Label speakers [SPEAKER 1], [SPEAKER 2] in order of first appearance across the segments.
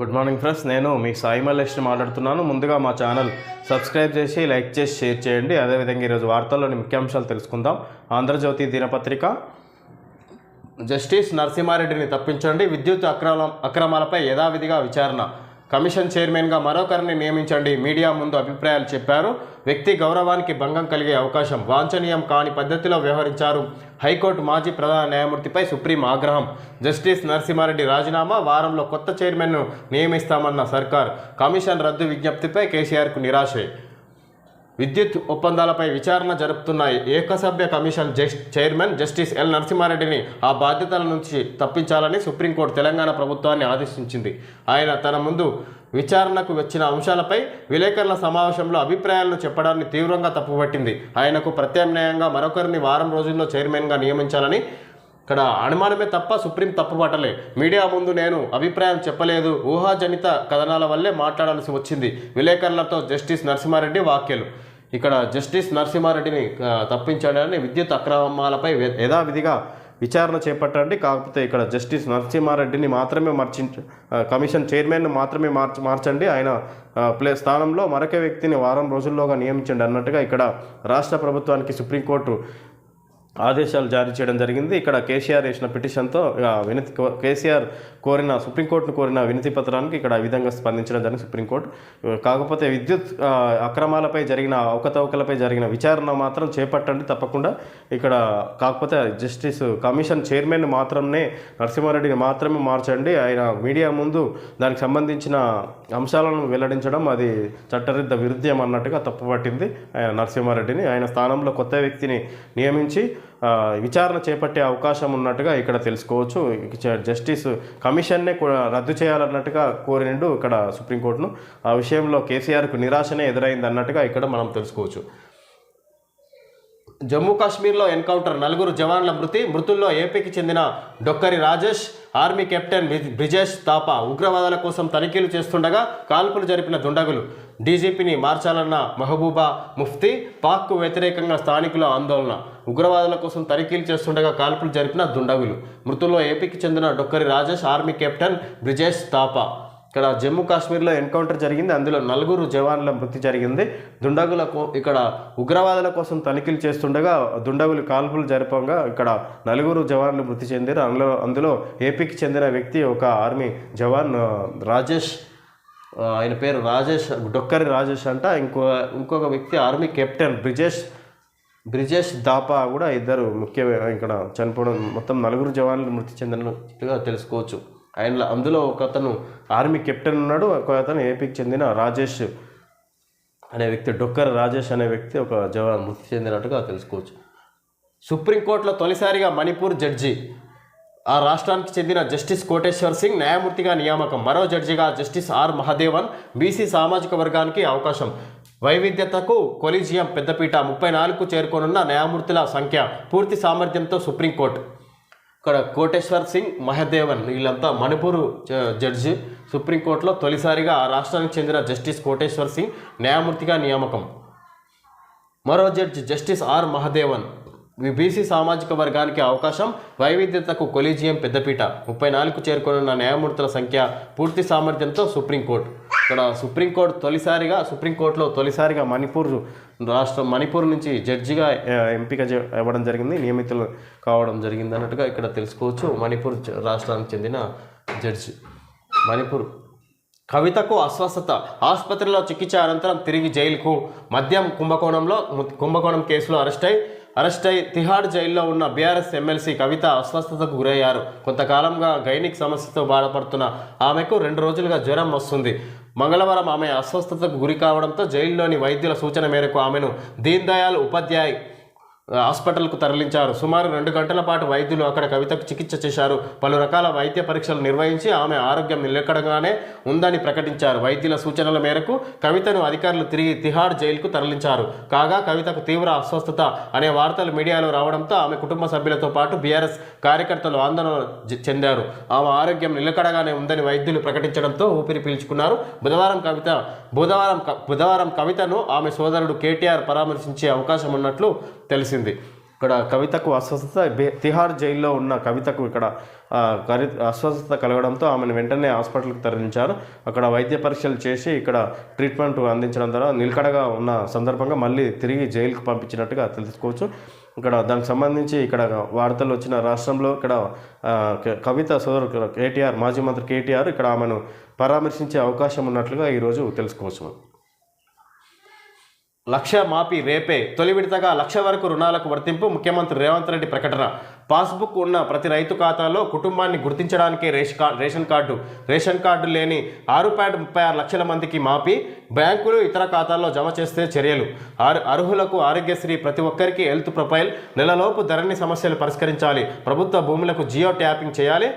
[SPEAKER 1] Good morning friends నేను మీ సాయి మల్లేష్ని మాట్లాడుతున్నాను. ముందుగా మా ఛానల్ సబ్స్క్రైబ్ చేసి లైక్ చేసి షేర్ చేయండి. అదేవిధంగా ఈరోజు వార్తల్లోని ముఖ్యాంశాలు తెలుసుకుందాం. ఆంధ్రజ్యోతి దినపత్రిక జస్టిస్ నరసింహారెడ్డిని తప్పించండి. విద్యుత్ అక్రమ అక్రమాలపై యథావిధిగా విచారణ. కమిషన్ చైర్మన్గా మరొకరిని నియమించండి. మీడియా ముందు అభిప్రాయాలు చెప్పారు. వ్యక్తి గౌరవానికి భంగం కలిగే అవకాశం వాంఛనీయం కాని పద్ధతిలో వ్యవహరించారు. హైకోర్టు మాజీ ప్రధాన న్యాయమూర్తిపై సుప్రీం ఆగ్రహం. జస్టిస్ నరసింహారెడ్డి రాజీనామా వారంలో కొత్త చైర్మన్ను నియమిస్తామన్న సర్కార్. కమిషన్ రద్దు విజ్ఞప్తిపై కేసీఆర్కు నిరాశే. విద్యుత్ ఒప్పందాలపై విచారణ జరుపుతున్న ఏకసభ్య కమిషన్ చైర్మన్ జస్టిస్ ఎల్ నరసింహారెడ్డిని ఆ బాధ్యతల నుంచి తప్పించాలని సుప్రీంకోర్టు తెలంగాణ ప్రభుత్వాన్ని ఆదేశించింది. ఆయన తన ముందు విచారణకు వచ్చిన అంశాలపై విలేకరుల సమావేశంలో అభిప్రాయాలను చెప్పడాన్ని తీవ్రంగా తప్పుపట్టింది. ఆయనకు ప్రత్యామ్నాయంగా మరొకరిని వారం రోజుల్లో చైర్మన్గా నియమించాలని ఇక్కడ అనుమానమే తప్ప సుప్రీం తప్పుపట్టలే మీడియా ముందు నేను అభిప్రాయం చెప్పలేదు. ఊహాజనిత కథనాల వల్లే మాట్లాడాల్సి వచ్చింది. విలేకరులతో జస్టిస్ నరసింహారెడ్డి వ్యాఖ్యలు. ఇక్కడ జస్టిస్ నరసింహారెడ్డిని ఆ, తప్పించడాన్ని విద్యుత్ అక్రమాలపై యథావిధిగా విచారణ చేపట్టండి. కాకపోతే ఇక్కడ జస్టిస్ నరసింహారెడ్డిని మాత్రమే మార్చి కమిషన్ చైర్మన్ మాత్రమే మార్చ మార్చండి. ఆయన ప్లే స్థానంలో మరొక వ్యక్తిని వారం రోజుల్లోగా నియమించండి అన్నట్టుగా ఇక్కడ రాష్ట్ర ప్రభుత్వానికి సుప్రీంకోర్టు ఆదేశాలు జారీ చేయడం జరిగింది. ఇక్కడ కేసీఆర్ వేసిన పిటిషన్తో వినతి కో- కేసీఆర్ కోరిన సుప్రీంకోర్టును కోరిన వినతి పత్రానికి ఇక్కడ విధంగా స్పందించడం జరిగింది సుప్రీంకోర్టు. కాకపోతే విద్యుత్ అక్రమాలపై జరిగిన అవకతవకలపై జరిగిన విచారణ మాత్రం చేపట్టండి తప్పకుండా. ఇక్కడ కాకపోతే జస్టిస్ కమిషన్ చైర్మన్ మాత్రమే నరసింహారెడ్డిని మాత్రమే మార్చండి. ఆయన మీడియా ముందు దానికి సంబంధించిన అంశాలను వెల్లడించడం అది చట్టరిద్ద విరుద్ధం అన్నట్టుగా తప్పుపట్టింది. ఆయన నరసింహారెడ్డిని ఆయన స్థానంలో కొత్త వ్యక్తిని నియమించి విచారణ చేపట్టే అవకాశం ఉన్నట్టుగా ఇక్కడ తెలుసుకోవచ్చు. జస్టిస్ కమిషన్నే రద్దు చేయాలన్నట్టుగా కోరినిండు ఇక్కడ సుప్రీంకోర్టును. ఆ విషయంలో కేసీఆర్కు నిరాశనే ఎదురైంది అన్నట్టుగా ఇక్కడ మనం తెలుసుకోవచ్చు. జమ్మూ కాశ్మీర్లో ఎన్కౌంటర్ నలుగురు జవాన్ల మృతి మృతుల్లో ఏపీకి చెందిన డొక్కరి రాజేష్ ఆర్మీ కెప్టెన్ బ్రిజేష్ తాపా ఉగ్రవాదాల కోసం తనిఖీలు చేస్తుండగా కాల్పులు జరిపిన దుండగులు. డీజీపీని మార్చాలన్న మహబూబా ముఫ్తీ పాక్కు వ్యతిరేకంగా స్థానికుల ఆందోళన. ఉగ్రవాదుల కోసం తనిఖీలు చేస్తుండగా కాల్పులు జరిపిన దుండగులు. మృతుల్లో ఏపీకి చెందిన డొక్కరి రాజేష్ ఆర్మీ కెప్టెన్ బ్రిజేష్ తాపా. ఇక్కడ జమ్మూ కాశ్మీర్లో ఎన్కౌంటర్ జరిగింది. అందులో నలుగురు జవాన్ల మృతి జరిగింది. దుండగుల ఇక్కడ ఉగ్రవాదుల కోసం తనిఖీలు చేస్తుండగా దుండగులు కాల్పులు జరపంగా ఇక్కడ నలుగురు జవాన్లు మృతి చెందారు. అందులో అందులో ఏపీకి చెందిన వ్యక్తి ఒక ఆర్మీ జవాన్ రాజేష్ ఆయన పేరు రాజేష్ డొక్కరి రాజేష్ అంట. ఇంకో ఇంకొక వ్యక్తి ఆర్మీ కెప్టెన్ బ్రిజేష్ బ్రిజేష్ దాపా కూడా ఇద్దరు ముఖ్య ఇక్కడ చనిపోవడం మొత్తం నలుగురు జవాన్లు మృతి చెందినట్టుగా తెలుసుకోవచ్చు. ఆయన అందులో ఒక అతను ఆర్మీ కెప్టెన్ ఉన్నాడు ఒక అతను ఏపీకి చెందిన రాజేష్ అనే వ్యక్తి డొక్కర్ రాజేష్ అనే వ్యక్తి ఒక జవాన్ మృతి చెందినట్టుగా తెలుసుకోవచ్చు. సుప్రీంకోర్టులో తొలిసారిగా మణిపూర్ జడ్జి ఆ రాష్ట్రానికి చెందిన జస్టిస్ కోటేశ్వర్ సింగ్ న్యాయమూర్తిగా నియామకం. మరో జడ్జిగా జస్టిస్ ఆర్ మహదేవన్ బీసీ సామాజిక వర్గానికి అవకాశం. వైవిధ్యతకు కొలీజియం పెద్దపీట ముప్పై నాలుగు చేరుకోనున్న న్యాయమూర్తుల సంఖ్య పూర్తి సామర్థ్యంతో సుప్రీంకోర్టు. ఇక్కడ కోటేశ్వర్ సింగ్ మహదేవన్ వీళ్ళంతా మణిపూర్ జ- జడ్జి. సుప్రీంకోర్టులో తొలిసారిగా ఆ రాష్ట్రానికి చెందిన జస్టిస్ కోటేశ్వర్ సింగ్ న్యాయమూర్తిగా నియామకం. మరో judge justice R Mahadevan. BC సామాజిక వర్గానికి అవకాశం వైవిధ్యతకు కొలీజియం పెద్దపీట. ముప్పై నాలుగు చేరుకున్న న్యాయమూర్తుల సంఖ్య పూర్తి సామర్థ్యంతో సుప్రీంకోర్టు. ఇక్కడ సుప్రీంకోర్టు తొలిసారిగా సుప్రీంకోర్టులో తొలిసారిగా మణిపూర్ రాష్ట్రం మణిపూర్ నుంచి జడ్జిగా ఎంపిక ఇవ్వడం జరిగింది. నియమితులు కావడం జరిగింది అన్నట్టుగా ఇక్కడ తెలుసుకోవచ్చు. మణిపూర్ రాష్ట్రానికి చెందిన జడ్జి మణిపూర్. కవితకు అస్వస్థత. ఆసుపత్రిలో చికిత్స అనంతరం తిరిగి జైలుకు. మద్యం కుంభకోణంలో కుంభకోణం కేసులో అరెస్ట్ అయి అరెస్ట్ అయి తిహాడ్ జైల్లో ఉన్న బీఆర్ఎస్ ఎమ్మెల్సీ కవిత అస్వస్థతకు గురయ్యారు. కొంతకాలంగా గైనిక్ సమస్యతో బాధపడుతున్న ఆమెకు రెండు రోజులుగా జ్వరం వస్తుంది. మంగళవారం ఆమె అస్వస్థతకు గురి కావడంతో జైల్లోని వైద్యుల సూచన మేరకు ఆమెను దీన్ దయాళ్ ఉపాధ్యాయ్ హాస్పిటల్కు తరలించారు. సుమారు రెండు గంటల పాటు వైద్యులు అక్కడ కవితకు చికిత్స చేశారు. పలు రకాల వైద్య పరీక్షలు నిర్వహించి ఆమె ఆరోగ్యం నిలకడగానే ఉందని ప్రకటించారు. వైద్యుల సూచనల మేరకు కవితను అధికారులు తిరిగి తిహాడ్ జైలుకు తరలించారు. కాగా కవితకు తీవ్ర అస్వస్థత అనే వార్తలు మీడియాలో రావడంతో ఆమె కుటుంబ సభ్యులతో పాటు బీఆర్ఎస్ కార్యకర్తలు ఆందోళన చెందారు. ఆమె ఆరోగ్యం నిలకడగానే ఉందని వైద్యులు ప్రకటించడంతో ఊపిరి పీల్చుకున్నారు. బుధవారం కవిత బుధవారం బుధవారం కవితను ఆమె సోదరుడు కేటీఆర్ పరామర్శించే అవకాశం ఉన్నట్లు తెలిసింది. ఇక్కడ కవితకు అస్వస్థత బే- తిహార్ జైల్లో ఉన్న కవితకు ఇక్కడ కరి అస్వస్థత కలగడంతో ఆమెను వెంటనే హాస్పిటల్కి తరలించారు. అక్కడ వైద్య పరీక్షలు చేసి ఇక్కడ ట్రీట్మెంట్ అందించడం ద్వారా నిలకడగా ఉన్న సందర్భంగా మళ్ళీ తిరిగి జైలుకు పంపించినట్టుగా తెలుసుకోవచ్చు. ఇక్కడ దానికి సంబంధించి ఇక్కడ వార్తలు వచ్చిన రాష్ట్రంలో ఇక్కడ కవిత సోదరు కేటీఆర్ మాజీ మంత్రి కేటీఆర్ ఇక్కడ ఆమెను పరామర్శించే అవకాశం ఉన్నట్లుగా ఈరోజు తెలుసుకోవచ్చు. లక్ష మాపి రేపే. తొలి విడతగా లక్ష వరకు రుణాలకు వర్తింపు ముఖ్యమంత్రి రేవంత్ రెడ్డి ప్రకటన. పాస్బుక్ ఉన్న ప్రతి రైతు ఖాతాలో కుటుంబాన్ని గుర్తించడానికి ration card ration card. Ration card లేని ఆరు పాయింట్ ముప్పై ఆరు లక్షల మందికి మాపి బ్యాంకులు ఇతర ఖాతాల్లో జమ చేస్తే చర్యలు. అర్- అర్హులకు ఆరోగ్యశ్రీ ప్రతి ఒక్కరికి హెల్త్ ప్రొఫైల్. నెలలోపు ధరణి సమస్యలు పరిష్కరించాలి. ప్రభుత్వ భూములకు జియో ట్యాపింగ్ చేయాలి.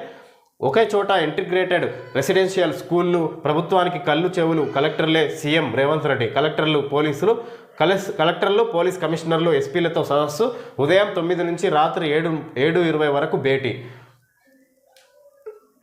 [SPEAKER 1] ఒకే చోట ఇంటిగ్రేటెడ్ రెసిడెన్షియల్ స్కూళ్ళు ప్రభుత్వానికి కళ్ళు చెవులు కలెక్టర్లే సీఎం రేవంత్ రెడ్డి. కలెక్టర్లు పోలీసులు కలెస్ కలెక్టర్లు పోలీస్ కమిషనర్లు ఎస్పీలతో సదస్సు ఉదయం తొమ్మిది నుంచి రాత్రి ఏడు ఏడు ఇరవై వరకు భేటీ.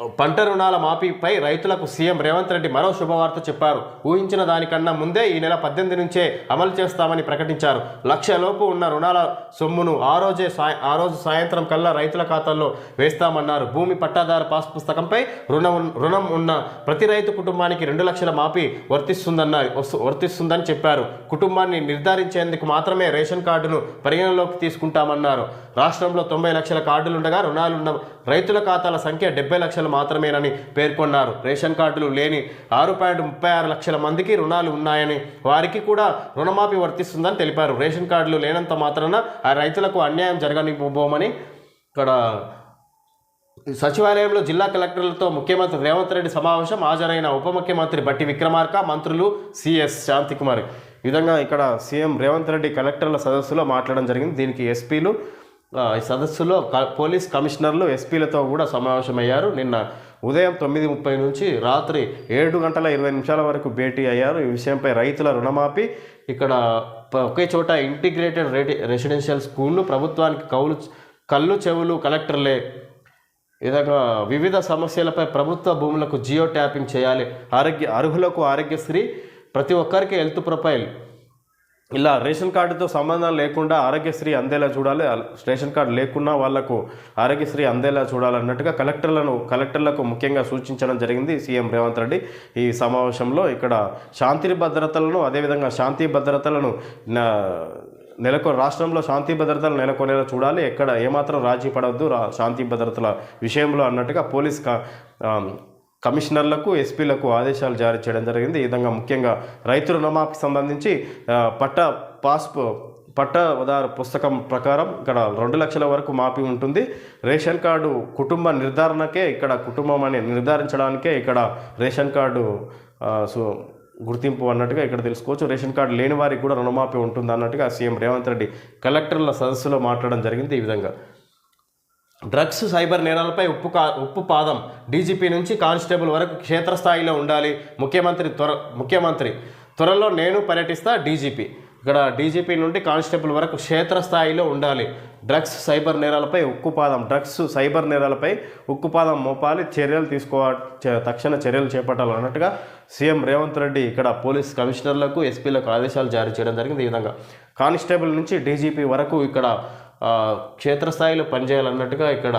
[SPEAKER 1] పంట రుణాల మాఫీపై రైతులకు సీఎం రేవంత్ రెడ్డి మరో శుభవార్త చెప్పారు. ఊహించిన దానికన్నా ముందే ఈ నెల పద్దెనిమిది నుంచే అమలు చేస్తామని ప్రకటించారు. లక్షలోపు ఉన్న రుణాల సొమ్మును ఆ రోజే సాయ ఆ రోజు సాయంత్రం కల్లా రైతుల ఖాతాల్లో వేస్తామన్నారు. భూమి పట్టాదారు పాస్ పుస్తకంపై రుణం రుణం ఉన్న ప్రతి రైతు కుటుంబానికి రెండు లక్షల మాఫీ వర్తిస్తుందన్నారు వస్తు- వర్తిస్తుందని చెప్పారు. కుటుంబాన్ని నిర్ధారించేందుకు మాత్రమే రేషన్ కార్డును పరిగణలోకి తీసుకుంటామన్నారు. రాష్ట్రంలో తొంభై లక్షల కార్డులుండగా రుణాలున్న రైతుల ఖాతాల సంఖ్య డెబ్బై లక్షలు మాత్రమేనని పేర్కొన్నారు. రేషన్ కార్డులు లేని ఆరు పాయింట్ ముప్పై ఆరు లక్షల మందికి రుణాలు ఉన్నాయని వారికి కూడా రుణమాఫీ వర్తిస్తుందని తెలిపారు. రేషన్ కార్డులు లేనంత మాత్రాన ఆ రైతులకు అన్యాయం జరగనివ్వబోమని ఇక్కడ సచివాలయంలో జిల్లా కలెక్టర్లతో ముఖ్యమంత్రి రేవంత్ రెడ్డి సమావేశం హాజరైన ఉప ముఖ్యమంత్రి బట్టి విక్రమార్క మంత్రులు సిఎస్ శాంతికుమార్. ఈ విధంగా ఇక్కడ సీఎం రేవంత్ రెడ్డి కలెక్టర్ల సదస్సులో మాట్లాడడం జరిగింది. దీనికి ఎస్పీలు ఈ సదస్సులో క- పోలీస్ కమిషనర్లు ఎస్పీలతో కూడా సమావేశమయ్యారు. నిన్న ఉదయం తొమ్మిది ముప్పై నుంచి రాత్రి ఏడు గంటల ఇరవై నిమిషాల వరకు భేటీ అయ్యారు. ఈ విషయంపై రైతుల రుణమాఫీ ఇక్కడ ఒకే చోట ఇంటిగ్రేటెడ్ రెడి రెసిడెన్షియల్ స్కూళ్ళు ప్రభుత్వానికి కౌలు కళ్ళు చెవులు కలెక్టర్లే. విధంగా వివిధ సమస్యలపై ప్రభుత్వ భూములకు జియో ట్యాపింగ్ చేయాలి. ఆరోగ్య అర్హులకు ఆరోగ్యశ్రీ ప్రతి ఒక్కరికి హెల్త్ ప్రొఫైల్. ఇలా రేషన్ కార్డుతో సంబంధం లేకుండా ఆరోగ్యశ్రీ అందేలా చూడాలి. రేషన్ కార్డు లేకున్నా వాళ్ళకు ఆరోగ్యశ్రీ అందేలా చూడాలన్నట్టుగా కలెక్టర్లను కలెక్టర్లకు ముఖ్యంగా సూచించడం జరిగింది సీఎం రేవంత్ రెడ్డి. ఈ సమావేశంలో ఇక్కడ శాంతి భద్రతలను అదేవిధంగా శాంతి భద్రతలను నెలకొ రాష్ట్రంలో శాంతి భద్రతలు నెలకొనేలా చూడాలి. ఎక్కడ ఏమాత్రం రాజీ పడవద్దు శాంతి భద్రతల విషయంలో అన్నట్టుగా పోలీస్ కమిషనర్లకు ఎస్పీలకు ఆదేశాలు జారీ చేయడం జరిగింది. ఈ విధంగా ముఖ్యంగా రైతు రుణమాఫీకి సంబంధించి పట్ట పాస్ పట్టదారు పుస్తకం ప్రకారం ఇక్కడ రెండు లక్షల వరకు మాఫీ ఉంటుంది. రేషన్ కార్డు కుటుంబ నిర్ధారణకే ఇక్కడ కుటుంబం అని నిర్ధారించడానికే ఇక్కడ రేషన్ కార్డు సో గుర్తింపు అన్నట్టుగా ఇక్కడ తెలుసుకోవచ్చు. రేషన్ కార్డు లేని వారికి కూడా రుణమాఫీ ఉంటుంది అన్నట్టుగా సీఎం రేవంత్ రెడ్డి కలెక్టర్ల సదస్సులో మాట్లాడడం జరిగింది. ఈ విధంగా డ్రగ్స్ సైబర్ నేరాలపై ఉప్పు కా ఉప్పు పాదం. డీజీపీ నుంచి కానిస్టేబుల్ వరకు క్షేత్రస్థాయిలో ఉండాలి. ముఖ్యమంత్రి త్వర ముఖ్యమంత్రి త్వరలో నేను పర్యటిస్తా డీజీపీ. ఇక్కడ డీజీపీ నుండి కానిస్టేబుల్ వరకు క్షేత్రస్థాయిలో ఉండాలి. డ్రగ్స్ సైబర్ నేరాలపై ఉక్కుపాదం డ్రగ్స్ సైబర్ నేరాలపై ఉక్కుపాదం మోపాలి. చర్యలు తీసుకోవ తక్షణ చర్యలు చేపట్టాలి అన్నట్టుగా సీఎం రేవంత్ రెడ్డి ఇక్కడ పోలీస్ కమిషనర్లకు ఎస్పీలకు ఆదేశాలు జారీ చేయడం జరిగింది ఈ విధంగా. కానిస్టేబుల్ నుంచి డీజీపీ వరకు ఇక్కడ క్షేత్రస్థాయిలో పనిచేయాలన్నట్టుగా ఇక్కడ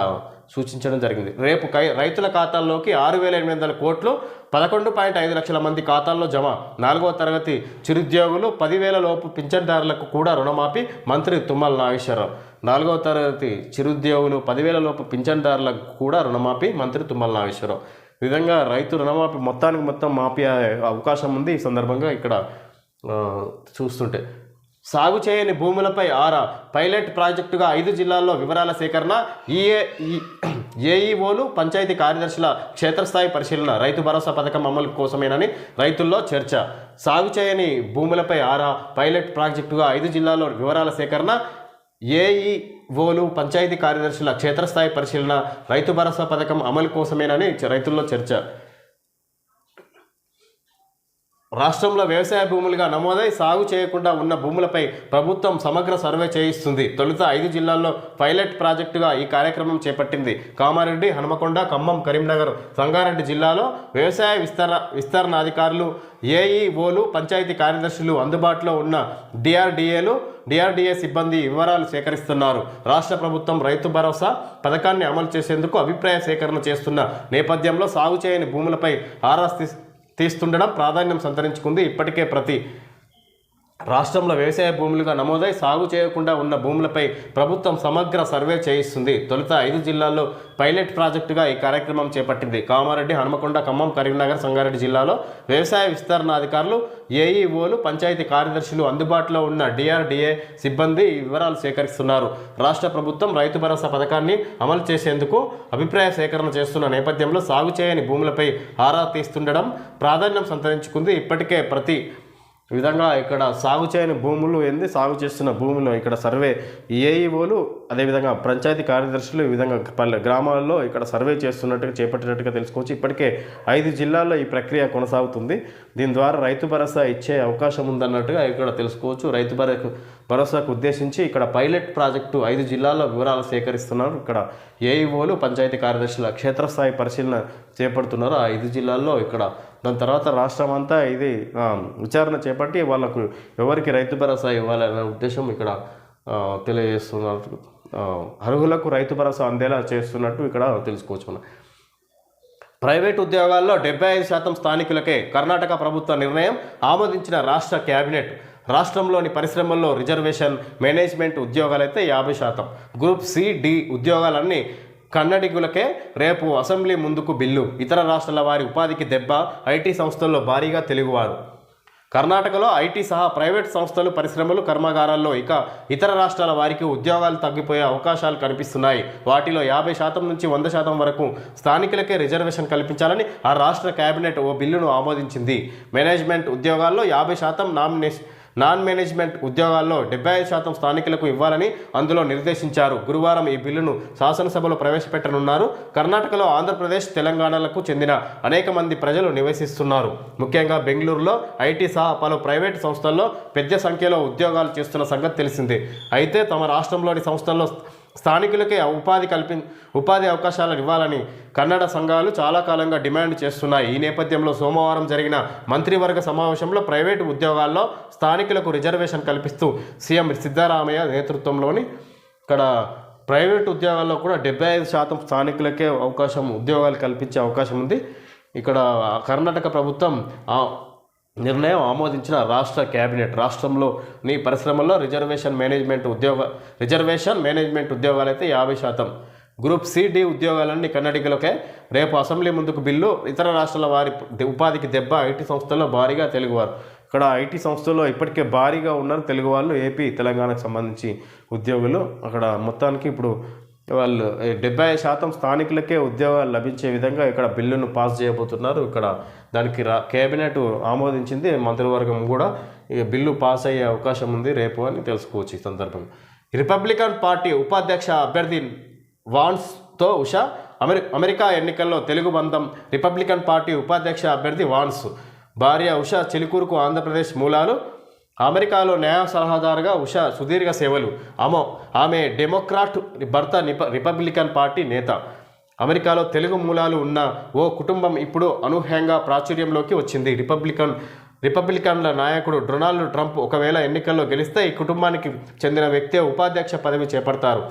[SPEAKER 1] సూచించడం జరిగింది. రేపు కై రైతుల ఖాతాల్లోకి ఆరు వేల ఎనిమిది వందల కోట్లు పదకొండు పాయింట్ ఐదు లక్షల మంది ఖాతాల్లో జమ. నాలుగవ తరగతి చిరుద్యోగులు పదివేల లోపు పింఛన్దారులకు కూడా రుణమాఫీ మంత్రి తుమ్మల నాగేశ్వరరావు. నాలుగవ తరగతి చిరుద్యోగులు పదివేల లోపు పింఛన్దారులకు కూడా రుణమాఫీ మంత్రి తుమ్మల నాగేశ్వరరావు. విధంగా రైతు రుణమాఫీ మొత్తానికి మొత్తం మాఫీ అయ్యే అవకాశం ఉంది ఈ సందర్భంగా ఇక్కడ చూస్తుంటే. సాగు చేయని భూములపై ఆరా పైలట్ ప్రాజెక్టుగా ఐదు జిల్లాల్లో వివరాల సేకరణ ఈఏ ఏఈఓలు పంచాయతీ కార్యదర్శుల క్షేత్రస్థాయి పరిశీలన రైతు భరోసా పథకం అమలు కోసమేనని రైతుల్లో చర్చ. సాగు చేయని భూములపై ఆరా పైలట్ ప్రాజెక్టుగా ఐదు జిల్లాల్లో వివరాల సేకరణ ఏఈఓలు పంచాయతీ కార్యదర్శుల క్షేత్రస్థాయి పరిశీలన రైతు భరోసా పథకం అమలు కోసమేనని రైతుల్లో చర్చ. రాష్ట్రంలో వ్యవసాయ భూములుగా నమోదై సాగు చేయకుండా ఉన్న భూములపై ప్రభుత్వం సమగ్ర సర్వే చేయిస్తుంది. తొలుత ఐదు జిల్లాల్లో పైలట్ ప్రాజెక్టుగా ఈ కార్యక్రమం చేపట్టింది. కామారెడ్డి హనుమకొండ ఖమ్మం కరీంనగర్ సంగారెడ్డి జిల్లాలో వ్యవసాయ విస్తరణ విస్తరణాధికారులు ఏఈఓలు పంచాయతీ కార్యదర్శులు అందుబాటులో ఉన్న డిఆర్డీఏలు డిఆర్డీఏ సిబ్బంది వివరాలు సేకరిస్తున్నారు. రాష్ట్ర ప్రభుత్వం రైతు భరోసా పథకాన్ని అమలు చేసేందుకు అభిప్రాయ సేకరణ చేస్తున్న నేపథ్యంలో సాగు చేయని భూములపై ఆరా తీస్- తీస్తుండడం ప్రాధాన్యం సంతరించుకుంది. ఇప్పటికే ప్రతి రాష్ట్రంలో వ్యవసాయ భూములుగా నమోదై సాగు చేయకుండా ఉన్న భూములపై ప్రభుత్వం సమగ్ర సర్వే చేయిస్తుంది. తొలుత ఐదు జిల్లాల్లో పైలట్ ప్రాజెక్టుగా ఈ కార్యక్రమం చేపట్టింది. కామారెడ్డి హనుమకొండ ఖమ్మం కరీంనగర్ సంగారెడ్డి జిల్లాలో వ్యవసాయ విస్తరణ అధికారులు ఏఈఓలు పంచాయతీ కార్యదర్శులు అందుబాటులో ఉన్న డిఆర్డిఏ సిబ్బంది ఈ వివరాలు సేకరిస్తున్నారు. రాష్ట్ర ప్రభుత్వం రైతు భరోసా పథకాన్ని అమలు చేసేందుకు అభిప్రాయ సేకరణ చేస్తున్న నేపథ్యంలో సాగు చేయని భూములపై ఆరా తీస్తుండడం ప్రాధాన్యం సంతరించుకుంది. ఇప్పటికే ప్రతి ఈ విధంగా ఇక్కడ సాగు చేయని భూములు ఏంది? సాగు చేస్తున్న భూములు. ఇక్కడ సర్వే ఏఈఓలు అదేవిధంగా పంచాయతీ కార్యదర్శులు ఈ విధంగా పల్లె గ్రామాల్లో ఇక్కడ సర్వే చేస్తున్నట్టుగా చేపట్టినట్టుగా తెలుసుకోవచ్చు. ఇప్పటికే ఐదు జిల్లాల్లో ఈ ప్రక్రియ కొనసాగుతుంది. దీని ద్వారా రైతు భరోసా ఇచ్చే అవకాశం ఉందన్నట్టుగా ఇక్కడ తెలుసుకోవచ్చు. రైతు భరోసా భరోసాకు ఉద్దేశించి ఇక్కడ పైలట్ ప్రాజెక్టు ఐదు జిల్లాల్లో వివరాలు సేకరిస్తున్నారు. ఇక్కడ ఏఈఓలు పంచాయతీ కార్యదర్శుల క్షేత్రస్థాయి పరిశీలన చేపడుతున్నారు. ఆ ఐదు జిల్లాల్లో ఇక్కడ దాని తర్వాత రాష్ట్రం అంతా ఇది విచారణ చేపట్టి వాళ్ళకు ఎవరికి రైతు భరోసా ఇవ్వాలనే ఉద్దేశం ఇక్కడ తెలియజేస్తున్నట్టు తెలియజేస్తున్నారు. అర్హులకు రైతు భరోసా అందేలా చేస్తున్నట్టు ఇక్కడ తెలుసుకోవచ్చు మనం. ప్రైవేట్ ఉద్యోగాల్లో డెబ్బై ఐదు శాతం స్థానికులకే కర్ణాటక ప్రభుత్వ నిర్ణయం ఆమోదించిన రాష్ట్ర కేబినెట్ రాష్ట్రంలోని పరిశ్రమల్లో రిజర్వేషన్ మేనేజ్మెంట్ ఉద్యోగాలైతే యాభై శాతం. గ్రూప్ సి డి ఉద్యోగాలన్నీ కన్నడిగులకే రేపు అసెంబ్లీ ముందుకు బిల్లు. ఇతర రాష్ట్రాల వారి ఉపాధికి దెబ్బ ఐటీ సంస్థల్లో భారీగా తెలుగువారు. కర్ణాటకలో ఐటీ సహా ప్రైవేట్ సంస్థలు పరిశ్రమలు కర్మాగారాల్లో ఇక ఇతర రాష్ట్రాల వారికి ఉద్యోగాలు తగ్గిపోయే అవకాశాలు కనిపిస్తున్నాయి. వాటిలో యాభై శాతం నుంచి వంద శాతం వరకు స్థానికులకే రిజర్వేషన్ కల్పించాలని ఆ రాష్ట్ర కేబినెట్ ఓ బిల్లును ఆమోదించింది. మేనేజ్మెంట్ ఉద్యోగాల్లో యాభై శాతం నామినేషన్ నాన్ మేనేజ్మెంట్ ఉద్యోగాల్లో డెబ్బై ఐదు శాతం స్థానికులకు ఇవ్వాలని అందులో నిర్దేశించారు. గురువారం ఈ బిల్లును శాసనసభలో ప్రవేశపెట్టనున్నారు. కర్ణాటకలో ఆంధ్రప్రదేశ్ తెలంగాణలకు చెందిన అనేక మంది ప్రజలు నివసిస్తున్నారు. ముఖ్యంగా బెంగళూరులో ఐటీ సహా పలు ప్రైవేట్ సంస్థల్లో పెద్ద సంఖ్యలో ఉద్యోగాలు చేస్తున్న సంగతి తెలిసిందే. అయితే తమ రాష్ట్రంలోని సంస్థల్లో స్థానికులకే ఉపాధి కల్పి ఉపాధి అవకాశాలను ఇవ్వాలని కన్నడ సంఘాలు చాలా కాలంగా డిమాండ్ చేస్తున్నాయి. ఈ నేపథ్యంలో సోమవారం జరిగిన మంత్రివర్గ సమావేశంలో ప్రైవేటు ఉద్యోగాల్లో స్థానికులకు రిజర్వేషన్ కల్పిస్తూ సీఎం సిద్ధరామయ్య నేతృత్వంలోని ఇక్కడ ప్రైవేట్ ఉద్యోగాల్లో కూడా డెబ్బై ఐదు శాతం స్థానికులకే అవకాశం ఉద్యోగాలు కల్పించే అవకాశం ఉంది. ఇక్కడ కర్ణాటక ప్రభుత్వం నిర్ణయం ఆమోదించిన రాష్ట్ర కేబినెట్ రాష్ట్రంలోని పరిశ్రమల్లో రిజర్వేషన్ మేనేజ్మెంట్ ఉద్యోగ రిజర్వేషన్ మేనేజ్మెంట్ ఉద్యోగాలు అయితే యాభై శాతం. గ్రూప్ సి డి ఉద్యోగాలన్నీ కన్నడిగలకే. రేపు అసెంబ్లీ ముందుకు బిల్లు ఇతర రాష్ట్రాల వారి ఉపాధికి దెబ్బ ఐటీ సంస్థల్లో భారీగా తెలుగువారు. ఇక్కడ ఐటీ సంస్థల్లో ఇప్పటికే భారీగా ఉన్నారు తెలుగు వాళ్ళు ఏపీ తెలంగాణకు సంబంధించి ఉద్యోగులు. అక్కడ మొత్తానికి ఇప్పుడు వాళ్ళు డెబ్బై శాతం స్థానికులకే ఉద్యోగాలు లభించే విధంగా ఇక్కడ బిల్లును పాస్ చేయబోతున్నారు. ఇక్కడ దానికి రా కేబినెట్ ఆమోదించింది. మంత్రివర్గం కూడా ఈ బిల్లు పాస్ అయ్యే అవకాశం ఉంది రేపు అని తెలుసుకోవచ్చు ఈ సందర్భంగా. రిపబ్లికన్ పార్టీ ఉపాధ్యక్ష అభ్యర్థి వాన్స్తో ఉషా అమెరి అమెరికా ఎన్నికల్లో తెలుగు బంధం రిపబ్లికన్ పార్టీ ఉపాధ్యక్ష అభ్యర్థి వాన్స్ భార్య ఉషా చిలుకూరుకు ఆంధ్రప్రదేశ్ మూలాలు అమెరికాలో న్యాయ సలహాదారుగా ఉషా సుదీర్ఘ సేవలు. ఆమె ఆమె డెమోక్రాట్ భర్త నిప రిపబ్లికన్ పార్టీ నేత. అమెరికాలో తెలుగు మూలాలు ఉన్న ఓ కుటుంబం ఇప్పుడు అనూహ్యంగా ప్రాచుర్యంలోకి వచ్చింది. రిపబ్లికన్ రిపబ్లికన్ల నాయకుడు డొనాల్డ్ ట్రంప్ ఒకవేళ ఎన్నికల్లో గెలిస్తే ఈ కుటుంబానికి చెందిన వ్యక్తే ఉపాధ్యక్ష పదవి చేపడతారు.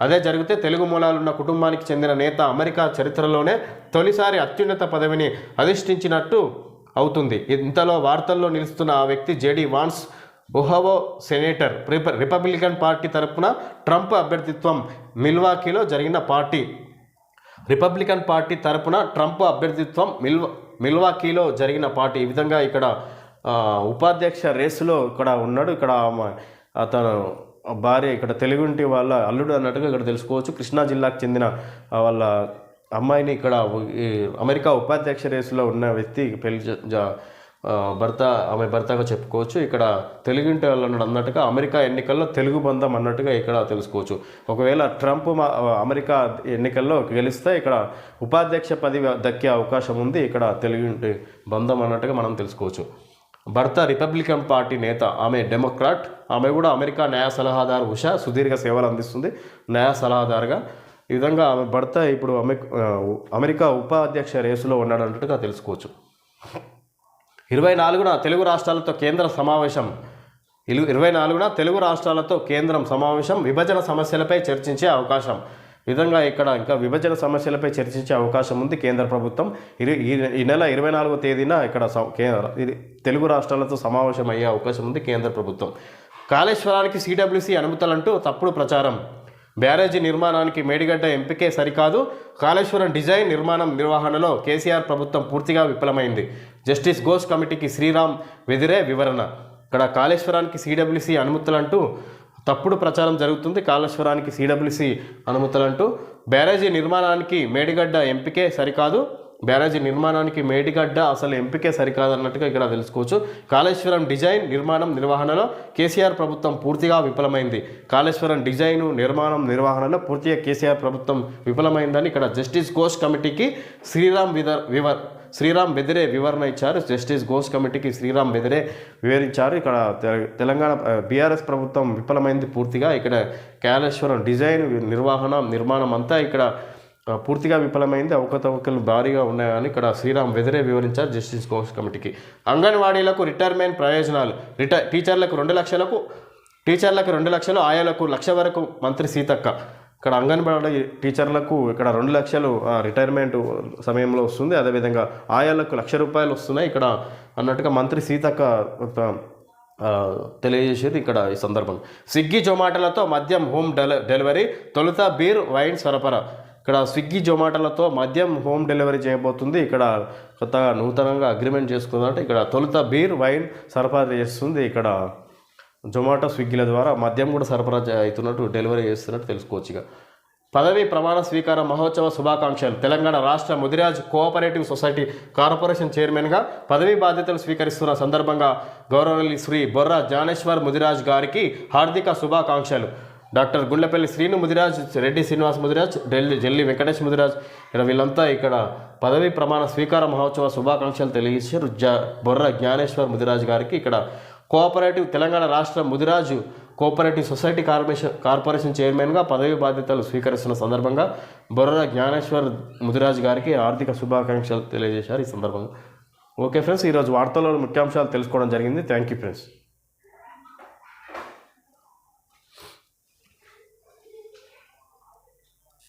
[SPEAKER 1] అదే జరిగితే తెలుగు మూలాలున్న కుటుంబానికి చెందిన నేత అమెరికా చరిత్రలోనే తొలిసారి అత్యున్నత పదవిని అధిష్ఠించినట్టు అవుతుంది. ఇంతలో వార్తల్లో నిలుస్తున్న ఆ వ్యక్తి JD Vance Ohio senator rep- Republican party తరపున ట్రంప్ అభ్యర్థిత్వం మిల్వాకీలో జరిగిన పార్టీ. రిపబ్లికన్ పార్టీ తరపున ట్రంప్ అభ్యర్థిత్వం మిల్వ మిల్వాకీలో జరిగిన పార్టీ. ఈ విధంగా ఇక్కడ ఉపాధ్యక్ష రేసులో ఇక్కడ ఉన్నాడు. ఇక్కడ అతను భార్య ఇక్కడ తెలుగుంటి వాళ్ళ అల్లుడు అన్నట్టుగా ఇక్కడ తెలుసుకోవచ్చు. కృష్ణా జిల్లాకు చెందిన వాళ్ళ అమ్మాయిని ఇక్కడ అమెరికా ఉపాధ్యక్ష రేసులో ఉన్న వ్యక్తి పెళ్ళి జ- భర్త ఆమె భర్తగా చెప్పుకోవచ్చు. ఇక్కడ తెలుగింటి వాళ్ళు అన్నట్టుగా అమెరికా ఎన్నికల్లో తెలుగు బంధం అన్నట్టుగా ఇక్కడ తెలుసుకోవచ్చు. ఒకవేళ ట్రంప్ అమెరికా ఎన్నికల్లో గెలిస్తే ఇక్కడ ఉపాధ్యక్ష పదవి దక్కే అవకాశం ఉంది. ఇక్కడ తెలుగింటి బంధం అన్నట్టుగా మనం తెలుసుకోవచ్చు. భర్త రిపబ్లికన్ పార్టీ నేత ఆమె డెమోక్రాట్ ఆమె కూడా అమెరికా న్యాయ సలహాదారు ఉషా సుదీర్ఘ సేవలు అందిస్తుంది. న్యాయ సలహాదారుగా ఈ విధంగా ఆమె భర్త ఇప్పుడు అమె అమెరికా ఉపాధ్యక్ష రేసులో ఉన్నాడన్నట్టుగా తెలుసుకోవచ్చు. ఇరవై నాలుగున తెలుగు రాష్ట్రాలతో కేంద్ర సమావేశం ఇలు ఇరవై నాలుగున తెలుగు రాష్ట్రాలతో కేంద్రం సమావేశం విభజన సమస్యలపై చర్చించే అవకాశం. విధంగా ఇక్కడ ఇంకా విభజన సమస్యలపై చర్చించే అవకాశం ఉంది కేంద్ర ప్రభుత్వం. ఇరు- ఈ ఈ నెల ఇరవై నాలుగో తేదీన ఇక్కడ సం- ఇది తెలుగు రాష్ట్రాలతో సమావేశం అయ్యే అవకాశం ఉంది కేంద్ర ప్రభుత్వం. కాళేశ్వరానికి సిడబ్ల్యూసి అనుమతులంటూ తప్పుడు ప్రచారం. బ్యారేజీ నిర్మాణానికి మేడిగడ్డ ఎంపికే సరికాదు. కాళేశ్వరం డిజైన్ నిర్మాణం నిర్వహణలో కేసీఆర్ ప్రభుత్వం పూర్తిగా విఫలమైంది. జస్టిస్ ఘోష్ కమిటీకి శ్రీరామ్ వెదిరే వివరణ. ఇక్కడ కాళేశ్వరానికి సిడబ్ల్యూసి అనుమతులంటూ తప్పుడు ప్రచారం జరుగుతుంది. కాళేశ్వరానికి సిడబ్ల్యూసి అనుమతులంటూ బ్యారేజీ నిర్మాణానికి మేడిగడ్డ ఎంపికే సరికాదు. బ్యారేజీ నిర్మాణానికి మేడిగడ్డ అసలు ఎంపికే సరికాదన్నట్టుగా ఇక్కడ తెలుసుకోవచ్చు. కాళేశ్వరం డిజైన్ నిర్మాణం నిర్వహణలో కేసీఆర్ ప్రభుత్వం పూర్తిగా విఫలమైంది. కాళేశ్వరం డిజైన్ నిర్మాణం నిర్వహణలో పూర్తిగా కేసీఆర్ ప్రభుత్వం విఫలమైందని ఇక్కడ జస్టిస్ ఘోష్ కమిటీకి శ్రీరామ్ విదర్ వివర్ శ్రీరామ్ బెదిరే వివరణ ఇచ్చారు. జస్టిస్ ఘోష్ కమిటీకి శ్రీరామ్ బెదిరే వివరించారు. ఇక్కడ తెలంగాణ బీఆర్ఎస్ ప్రభుత్వం విఫలమైంది పూర్తిగా. ఇక్కడ కాళేశ్వరం డిజైన్ నిర్వహణ నిర్మాణం అంతా ఇక్కడ పూర్తిగా విఫలమైంది. అవకతవకలు భారీగా ఉన్నాయని ఇక్కడ శ్రీరామ్ వెదరే వివరించారు జస్టిస్ ఘోష్ కమిటీకి. అంగన్వాడీలకు రిటైర్మెంట్ ప్రయోజనాలు. రిటైర్ టీచర్లకు రెండు లక్షలకు టీచర్లకు రెండు లక్షలు ఆయాలకు లక్ష వరకు మంత్రి సీతక్క. ఇక్కడ అంగన్వాడీ టీచర్లకు ఇక్కడ రెండు లక్షలు రిటైర్మెంట్ సమయంలో వస్తుంది. అదేవిధంగా ఆయాలకు లక్ష రూపాయలు వస్తున్నాయి. ఇక్కడ అన్నట్టుగా మంత్రి సీతక్క తెలియజేసేది ఇక్కడ ఈ సందర్భంగా. స్విగ్గీ జొమాటోలతో మద్యం హోమ్ డెలి డెలివరీ తొలుత బీర్ వైన్ సరఫరా. ఇక్కడ స్విగ్గీ జొమాటోలతో మద్యం హోమ్ డెలివరీ చేయబోతుంది. ఇక్కడ కొత్తగా నూతనంగా అగ్రిమెంట్ చేసుకుందంటే ఇక్కడ తొలుత బీర్ వైన్ సరఫరా చేస్తుంది. ఇక్కడ జొమాటో స్విగ్గీల ద్వారా మద్యం కూడా సరఫరా అవుతున్నట్టు డెలివరీ చేస్తున్నట్టు తెలుసుకోవచ్చు ఇక. పదవీ ప్రమాణ స్వీకార మహోత్సవ శుభాకాంక్షలు. తెలంగాణ రాష్ట్ర ముదిరాజ్ కోఆపరేటివ్ సొసైటీ కార్పొరేషన్ చైర్మన్గా పదవీ బాధ్యతలు స్వీకరిస్తున్న సందర్భంగా గౌరవనీయులు శ్రీ బొర్రా జానేశ్వర్ ముదిరాజ్ గారికి హార్దిక శుభాకాంక్షలు. డాక్టర్ గుండ్లపల్లి శ్రీను ముదిరాజ్ రెడ్డి శ్రీనివాస్ ముదిరాజ్ ఢిల్లీ జల్లి వెంకటేష్ ముదిరాజ్ ఇక్కడ వీళ్ళంతా ఇక్కడ పదవీ ప్రమాణ స్వీకార మహోత్సవ శుభాకాంక్షలు తెలియజేశారు జ బొర్ర జ్ఞానేశ్వర్ ముదిరాజ్ గారికి ఇక్కడ కోఆపరేటివ్ తెలంగాణ రాష్ట్ర Mudiraj cooperative society corporation corporation చైర్మన్గా పదవి బాధ్యతలు స్వీకరిస్తున్న సందర్భంగా బొర్ర జ్ఞానేశ్వర్ ముదిరాజ్ గారికి ఆర్థిక శుభాకాంక్షలు తెలియజేశారు ఈ సందర్భంగా. ఓకే ఫ్రెండ్స్ ఈరోజు వార్తల్లో ముఖ్యాంశాలు తెలుసుకోవడం జరిగింది. Thank you friends.